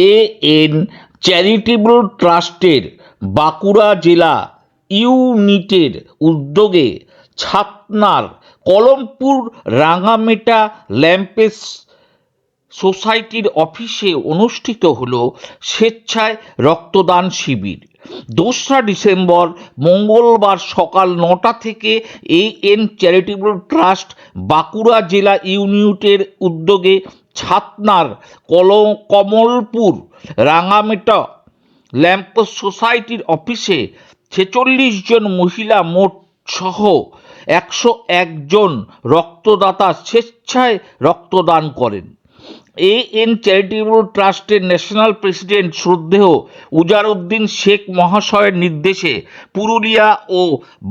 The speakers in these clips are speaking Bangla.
এ এন চ্যারিটেবল ট্রাস্টের বাঁকুড়া জেলা ইউনিটের উদ্যোগে ছাতনার কলমপুর রাঙামেটা ল্যাম্পেস সোসাইটির অফিসে অনুষ্ঠিত হল স্বেচ্ছায় রক্তদান শিবির। দোসরা ডিসেম্বর মঙ্গলবার সকাল নটা থেকে A N charitable trust Bankura জেলা ইউনিটের উদ্যোগে ছাতনার কল, কমলপুর, রাঙামেটা ল্যাম্প সোসাইটির অফিসে ছেচল্লিশ জন মহিলা মোট সহ একশো একজন রক্তদাতা স্বেচ্ছায় রক্তদান করেন। এ এন চ্যারিটেবল ট্রাস্টের ন্যাশনাল প্রেসিডেন্ট শ্রদ্ধেয় উজারউদ্দিন শেখ মহাশয়ের নির্দেশে পুরুলিয়া ও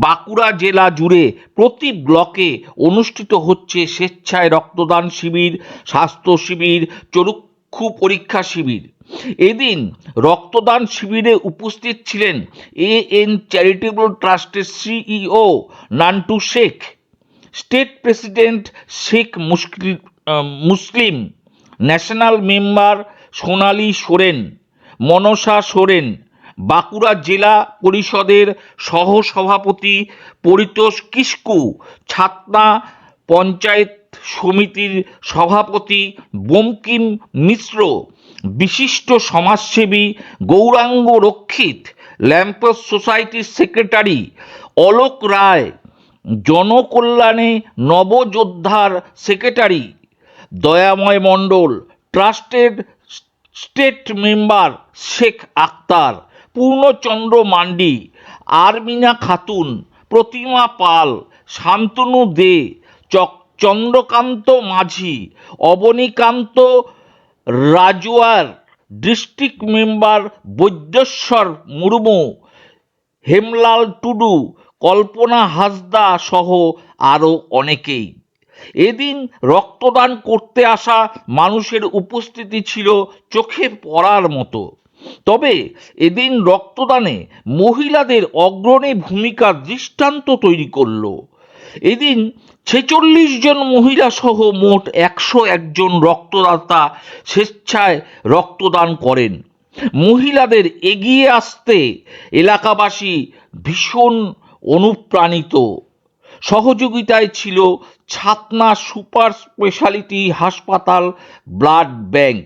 বাঁকুড়া জেলা জুড়ে প্রতি ব্লকে অনুষ্ঠিত হচ্ছে স্বেচ্ছায় রক্তদান শিবির, স্বাস্থ্য শিবির চক্ষু পরীক্ষা শিবির। এদিন রক্তদান শিবিরে উপস্থিত ছিলেন এ এন চ্যারিটেবল ট্রাস্টের CEO Nantu Sheikh, state president Sheikh Muslim national member Sonali Soren, Mansa Soren, Bankura জেলা পরিষদের সহসভাপতি পরিতোষ কিস্কু ছাতনা পঞ্চায়েত সমিতির সভাপতি বঙ্কিম মিশ্র, বিশিষ্ট সমাজসেবী গৌরাঙ্গ রক্ষিত, ল্যাম্পস সোসাইটির সেক্রেটারি অলোক রায়, জনকল্যাণে নবযোদ্ধার secretary Dayamoy Mondal, trusted state member Sheikh Akhtar Purnachandra Mandi, Armina Khatun, Pratima Pal, Shantanu De, Chak Chandrakanta Majhi, Abanikanta Rajuar, district member Baidyeshwar Murmu, Hemlal Tudu, Kalpana Hasda সহ আরও অনেকেই। এদিন রক্তদান করতে আসা মানুষের উপস্থিতি ছিল চোখে পড়ার মতো। তবে এদিন রক্তদানে মহিলাদের অগ্রণী ভূমিকার দৃষ্টান্ত তৈরি করল। এদিন ছেচল্লিশ জন মহিলা সহ মোট একশো একজন রক্তদাতা স্বেচ্ছায় রক্তদান করেন। মহিলাদের এগিয়ে আসতে এলাকাবাসী ভীষণ অনুপ্রাণিত। সহযোগিতায় ছিল ছাতনা সুপার স্পেশালিটি হাসপাতাল ব্লাড ব্যাংক।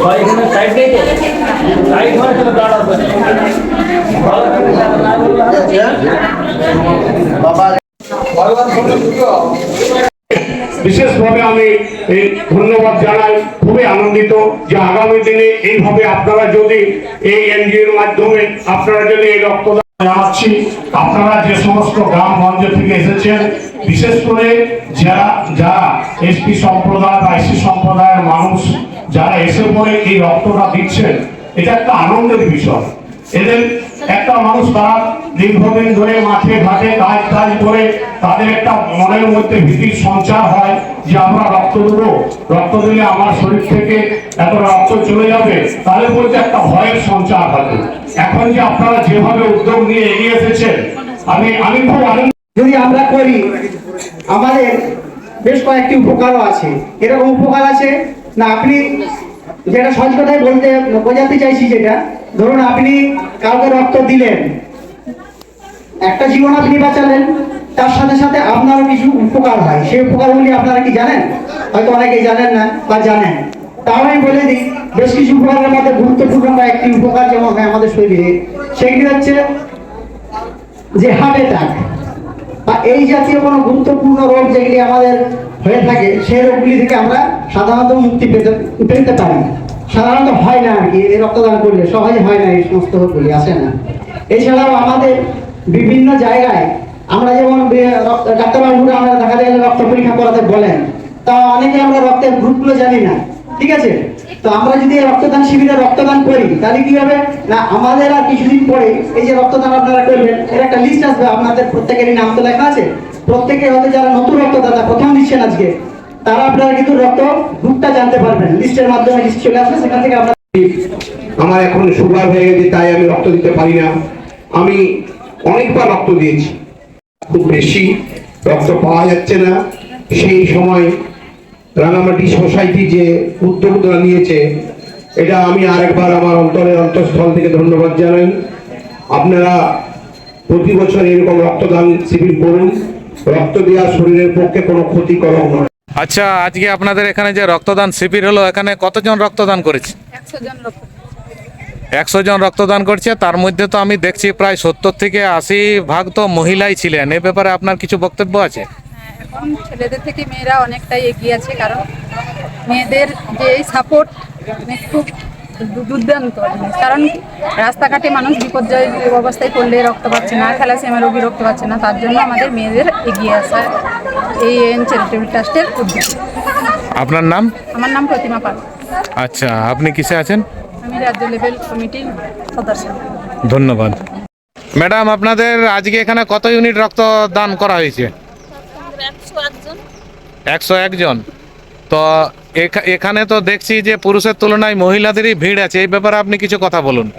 ভাই এখানে সাইড নেই তো সাইড হয় আনন্দিত যে আগামী দিনে এইভাবে আপনারা যদি এই এনজিওর মাধ্যমে আপনারা যদি এই রক্তদান আসছি, আপনারা যে সমস্ত থেকে এসেছেন, বিশেষ করে যারা যারা এসপি সম্প্রদায় বা এসি সম্প্রদায়ের মানুষ, যারা এসে পরে এই রক্তটা দিচ্ছেন, এটা একটা আনন্দের বিষয়। এদের একটা মানুষ তারা দীর্ঘদিন ধরে মাঠে ঘাটে কাজ কাজ করে, তাদের একটা মনের মধ্যে ভীতির সঞ্চার হয় যে আমরা রক্ত দেবো। রক্ত দিলে আমার শরীর থেকে এত রক্ত চলে যাবে, তাদের মধ্যে একটা ভয়ের সঞ্চার হবে এখন যে আপনারা যেভাবে উদ্যোগ নিয়ে এগিয়ে এসেছেন, আমি আমি খুব আনন্দ যদি আমরা করি, আমাদের বেশ কয়েকটি উপকারও আছে। এরকম উপকার আছে? না, আপনি যেটা সহজ কথায় বলতে বোঝাতে চাইছি যেটা, ধরুন আপনি কাউকে রক্ত দিলেন, একটা জীবন আপনি বাঁচালেন, তার সাথে সাথে আপনারও কিছু উপকার হয়। সেই উপকারগুলি আপনারা কি জানেন? হয়তো অনেকেই জানেন না বা জানেন। তাও আমি বলে দিই, বেশ কিছু উপকারের মধ্যে গুরুত্বপূর্ণ বা একটি উপকার যেমন হয় আমাদের শরীরে, সেগুলি হচ্ছে যে হার্ট অ্যাটাক বা এই জাতীয় কোনো গুরুত্বপূর্ণ রোগ যেগুলি আমাদের হয়ে থাকে, সেই রোগগুলি থেকে আমরা সাধারণত মুক্তি পেতে পেতে পারি সাধারণত হয় না আর কি, এই রক্তদান করলে। সহজে হয় না এই সমস্ত গুলি আসে না। এছাড়াও আমাদের বিভিন্ন জায়গায় আমরা যেমন ডাক্তারবাবুরা আমরা দেখা যায় রক্ত পরীক্ষা করাতে বলেন। তা অনেকে আমরা রক্তের গ্রুপগুলো জানি না, ঠিক আছে? তো আমরা যদি রক্তদান শিবিরে রক্তদান করি, তাহলে কি হবে? না, আমাদের আর কিছুদিন পরে এই যে রক্তদান আপনারা করবেন, এর একটা লিস্ট আসবে, আপনাদের প্রত্যেকেরই নাম তো লেখা আছে। প্রত্যেকে হয়তো যারা নতুন রক্তদাতা, প্রথম দিচ্ছেন আজকে তারা আপনারা কিন্তু রক্ত গ্রুপটা জানতে পারবেন। লিস্টের মাধ্যমে লিস্ট চলে আসবে সেখান থেকে আপনারা আমার এখন সুগার হয়ে গেছে, তাই আমি রক্ত দিতে পারি না। আমি অনেকবার রক্ত দিয়েছি। খুব বেশি রক্ত পাওয়া যাচ্ছে না। সেই সময় রাঙামাটি সোসাইটি যে উদ্যোগটা নিয়েছে, এটা আমি আরেকবার আমার অন্তরের অন্তঃস্থল থেকে ধন্যবাদ জানাই। আপনারা প্রতি বছর এরকম রক্তদান শিবির করুন। রক্ত দেওয়া শরীরের পক্ষে কোনো ক্ষতিকারক নয়। আচ্ছা আজকে আপনাদের এখানে যে রক্তদান শিবির হলো এখানে কতজন রক্তদান করেছে? একশো জন রক্তদান করছে। তার মধ্যে তো আমি দেখছি প্রায় সত্তর থেকে আশি ভাগ তো মহিলাই ছিলেন। এ ব্যাপারে আপনার কিছু বক্তব্য আছে? হ্যাঁ, এখন ছেলেদের থেকে মেয়েরা অনেকটাই এগিয়ে আছে কারণ মেয়েদের যে এই সাপোর্ট খুব দুর্দান্ত কারণ রাস্তাঘাটে মানুষ বিপর্যয় অবস্থায় পড়লে রক্ত পাচ্ছে না থ্যালাসেমিয়া রোগী রক্ত পাচ্ছে না তার জন্য আমাদের মেয়েদের এগিয়ে আসা এই এন চ্যারিটেবল ট্রাস্টের উদ্যোগ আপনার নাম? আমার নাম প্রতিমা পাল। আচ্ছা আপনি কিসে আছেন? আমি রাজ্য লেভেল কমিটির সদস্য। ধন্যবাদ। ম্যাডাম আপনাদের আজকে এখানে কত ইউনিট রক্তদান করা হয়েছে? একশো একজন। তো এখা- এখানে তো দেখছি যে পুরুষের তুলনায় মহিলাদেরই ভিড় আছে। এই ব্যাপারে আপনি কিছু কথা বলুন।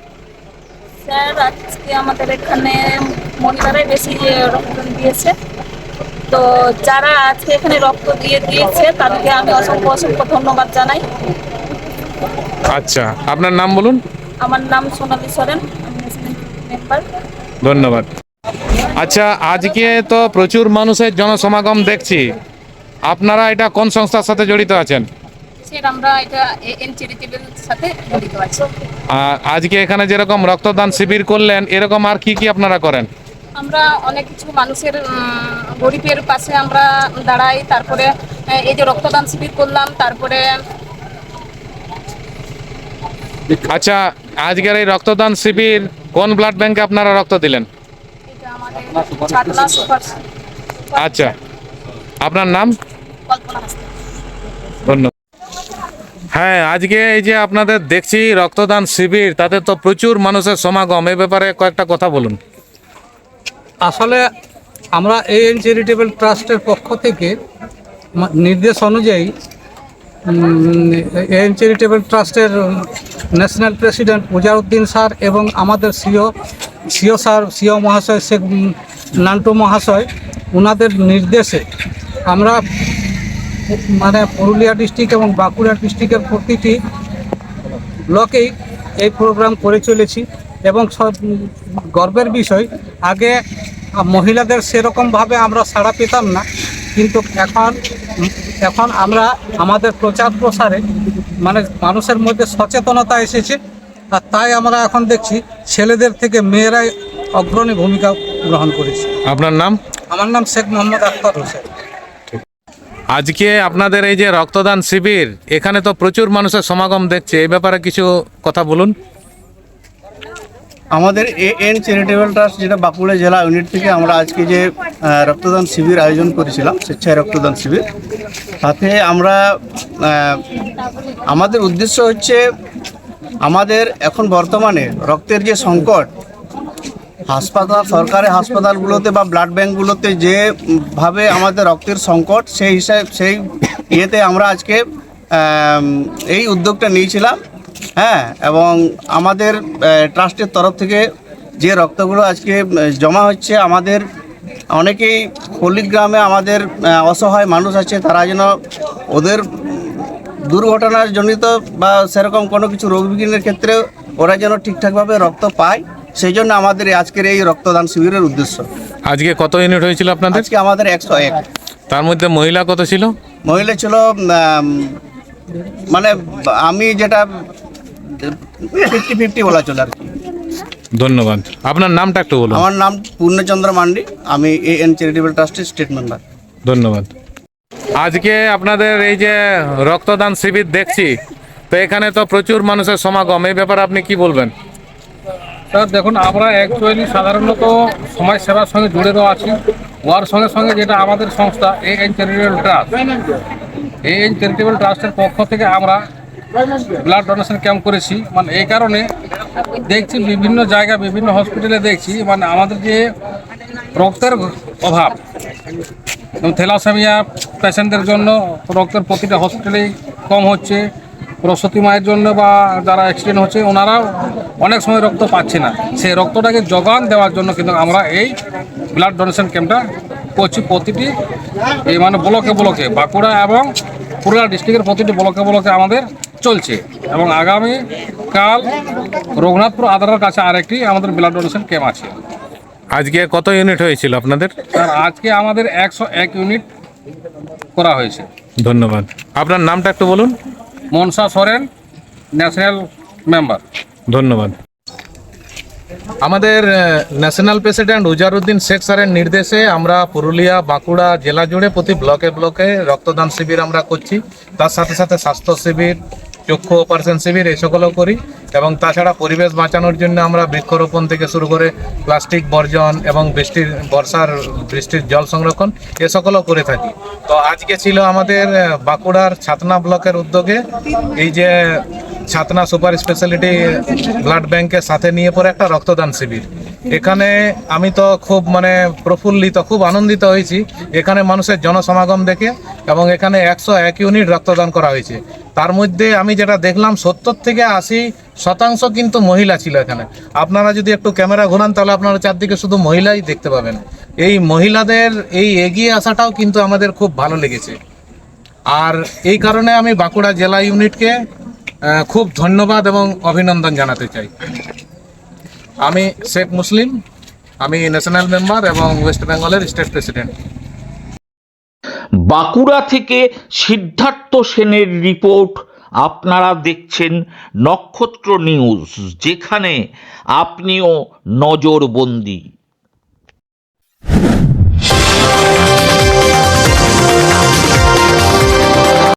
স্যার আজকে আমাদের এখানে মহিলারাই বেশি রক্তদান দিয়েছে। তো যারা আজকে এখানে রক্ত দিয়ে দিয়েছে তাদেরকে আমি অসংখ্য অসংখ্য ধন্যবাদ জানাই। আচ্ছা আপনার নাম বলুন? আমার নাম সোনালী সরেন ধন্যবাদ। আচ্ছা আজকে তো প্রচুর মানুষের জনসমাগম দেখছি। আপনারা এটা কোন সংস্থার সাথে জড়িত আছেন? আমরা এটা এন চ্যারিটেবল সাথে জড়িত আছি। আজকে এখানে যেরকম রক্তদান শিবির করলেন এরকম আর কি কি আপনারা করেন? আমরা অনেক কিছু মানুষের গরিবের পাশে আমরা দাঁড়াই তারপরে এই যে রক্তদান শিবির করলাম তারপরে আচ্ছা আজকের এই রক্তদান শিবির কোন ব্লাড ব্যাংকে আপনারা রক্ত দিলেন? আচ্ছা আপনার নাম? ধন্যবাদ। হ্যাঁ আজকে এই যে আপনাদের দেখছি রক্তদান শিবির তাতে তো প্রচুর মানুষের সমাগম এ ব্যাপারে কয়েকটা কথা বলুন। আসলে আমরা এএন চ্যারিটেবল ট্রাস্টের পক্ষ থেকে নির্দেশ অনুযায়ী এএন চ্যারিটেবল ট্রাস্টের ন্যাশনাল প্রেসিডেন্ট উজারউদ্দিন স্যার এবং আমাদের সিও সিও স্যার, সিও মহাশয় শেখ নান্টু মহাশয় ওনাদের নির্দেশে আমরা মানে পুরুলিয়া ডিস্ট্রিক্ট এবং বাঁকুড়া ডিস্ট্রিক্টের প্রতিটি ব্লকেই এই প্রোগ্রাম করে চলেছি। এবং সব গর্বের বিষয় আগে মহিলাদের সেরকমভাবে আমরা সাড়া পেতাম না কিন্তু এখন এখন আমরা আমাদের প্রচার প্রসারে মানে মানুষের মধ্যে সচেতনতা এসেছে আর তাই আমরা এখন দেখছি ছেলেদের থেকে মেয়েরাই অগ্রণী ভূমিকা গ্রহণ করেছে। আপনার নাম? আমার নাম শেখ মোহাম্মদ আখতার হোসেন। আজকে আপনাদের এই যে রক্তদান শিবির এখানে তো প্রচুর মানুষের সমাগম দেখছে এই ব্যাপারে কিছু কথা বলুন। আমাদের এ এন চ্যারিটেবল ট্রাস্ট যেটা বাঁকুড়া জেলা ইউনিট থেকে আমরা আজকে যে রক্তদান শিবির আয়োজন করেছিলাম, স্বেচ্ছায় রক্তদান শিবির। তাতে আমরা আমাদের উদ্দেশ্য হচ্ছে আমাদের এখন বর্তমানে রক্তের যে সংকট, হাসপাতাল, সরকারি হাসপাতালগুলোতে বা ব্লাড ব্যাঙ্কগুলোতে যেভাবে আমাদের রক্তের সংকট, সেই হিসাবে, সেই ইয়েতে আমরা আজকে এই উদ্যোগটা নিয়েছিলাম। হ্যাঁ এবং আমাদের ট্রাস্টের তরফ থেকে যে রক্তগুলো আজকে জমা হচ্ছে আমাদের অনেকেই পল্লীগ্রামে আমাদের অসহায় মানুষ আছে তারা যেন ওদের দুর্ঘটনার জনিত বা সেরকম কোনো কিছু রোগ বিঘ্নের ক্ষেত্রে ওরা যেন ঠিকঠাকভাবে রক্ত পায় সেই জন্য আমাদের আজকের এই রক্তদান শিবিরের উদ্দেশ্য। আজকে কত ইউনিট হয়েছিল আপনাদের? আজকে আমাদের একশো এক। তার মধ্যে মহিলা কত ছিল? মহিলা ছিল মানে আমি যেটা ফিফটি ফিফটি বলা চলে আর কি। ধন্যবাদ। আপনার নামটা একটু বলুন। আমার নাম পূর্ণচন্দ্র মান্ডি আমি এ এন চ্যারিটেবল ট্রাস্টের স্টেট মেম্বার। ধন্যবাদ। আজকে আপনাদের এই যে রক্তদান শিবির দেখছি তো এখানে তো প্রচুর মানুষের সমাগম এই ব্যাপারে আপনি কি বলবেন? স্যার দেখুন আমরা অ্যাকচুয়ালি সাধারণত সমাজ সেবার সঙ্গে জুড়ে দেওয়া আছি। ওয়ার সঙ্গে সঙ্গে যেটা আমাদের সংস্থা A N charitable trust A N charitable ট্রাস্টের পক্ষ থেকে আমরা ব্লাড ডোনেশন ক্যাম্প করেছি। মানে এই কারণে দেখছি বিভিন্ন জায়গা বিভিন্ন হসপিটালে দেখছি মানে আমাদের যে রক্তের অভাব এবং থ্যালাসেমিয়া পেশেন্টদের জন্য রক্তের প্রতিটা হসপিটালেই কম হচ্ছে, প্রসূতি মায়ের জন্য বা যারা অ্যাক্সিডেন্ট হচ্ছে, ওনারাও অনেক সময় রক্ত পাচ্ছে না। সেই রক্তটাকে যোগান দেওয়ার জন্য কিন্তু আমরা এই ব্লাড ডোনেশন ক্যাম্পটা করছি প্রতিটি, এই মানে ব্লকে ব্লকে বাঁকুড়া এবং পুরুলিয়া ডিস্ট্রিক্টের প্রতিটি ব্লকে ব্লকে আমাদের চলছে। এবং আগামী কাল রঘুনাথপুর আদারের কাছে আরেকটি আমাদের ব্লাড ডোনেশন ক্যাম্প আছে। আজকে কত ইউনিট হয়েছিল আপনাদের? আর আজকে আমাদের একশো এক ইউনিট করা হয়েছে। ধন্যবাদ। আপনার নামটা একটু বলুন। মনসা সরেন ন্যাশনাল মেম্বার ধন্যবাদ। আমাদের ন্যাশনাল প্রেসিডেন্ট উজারুদ্দিন শেখ স্যারের নির্দেশে আমরা পুরুলিয়া বাঁকুড়া জেলা জুড়ে প্রতি ব্লকে ব্লকে রক্তদান শিবির আমরা করছি। তার সাথে সাথে স্বাস্থ্য শিবির চক্ষু অপারেশন শিবির এই সকলও করি এবং তাছাড়া পরিবেশ বাঁচানোর জন্য আমরা বৃক্ষরোপণ থেকে শুরু করে প্লাস্টিক বর্জন এবং বৃষ্টির, বর্ষার, বৃষ্টির জল সংরক্ষণ এ সকলও করে থাকি। তো আজকে ছিল আমাদের বাঁকুড়ার ছাতনা ব্লকের উদ্যোগে এই যে ছাতনা সুপার স্পেশালিটি ব্লাড ব্যাংকের সাথে নিয়ে পরে একটা রক্তদান শিবির। এখানে আমি তো খুব মানে প্রফুল্লিত, খুব আনন্দিত হয়েছি। এখানে মানুষের জনসমাগম দেখে এবং এখানে একশো এক ইউনিট রক্তদান করা হয়েছে। তার মধ্যে আমি যেটা দেখলাম, সত্তর থেকে আশি শতাংশ কিন্তু মহিলা ছিল এখানে। আপনারা যদি একটু ক্যামেরা ঘোরান, তাহলে আপনারা চারদিকে শুধু মহিলাই দেখতে পাবেন। এই মহিলাদের এই এগিয়ে আসাটাও কিন্তু আমাদের খুব ভালো লেগেছে। আর এই কারণে আমি বাঁকুড়া জেলা ইউনিটকে খুব ধন্যবাদ এবং অভিনন্দন জানাতে চাই। আমি শেখ মুসলিম, আমি ন্যাশনাল মেম্বার এবং ওয়েস্ট বেঙ্গলের স্টেট প্রেসিডেন্ট বাঁকুড়া থেকে সিদ্ধার্থ সেনের রিপোর্ট আপনারা দেখছেন নক্ষত্র নিউজ, যেখানে আপনিও নজরবন্দি।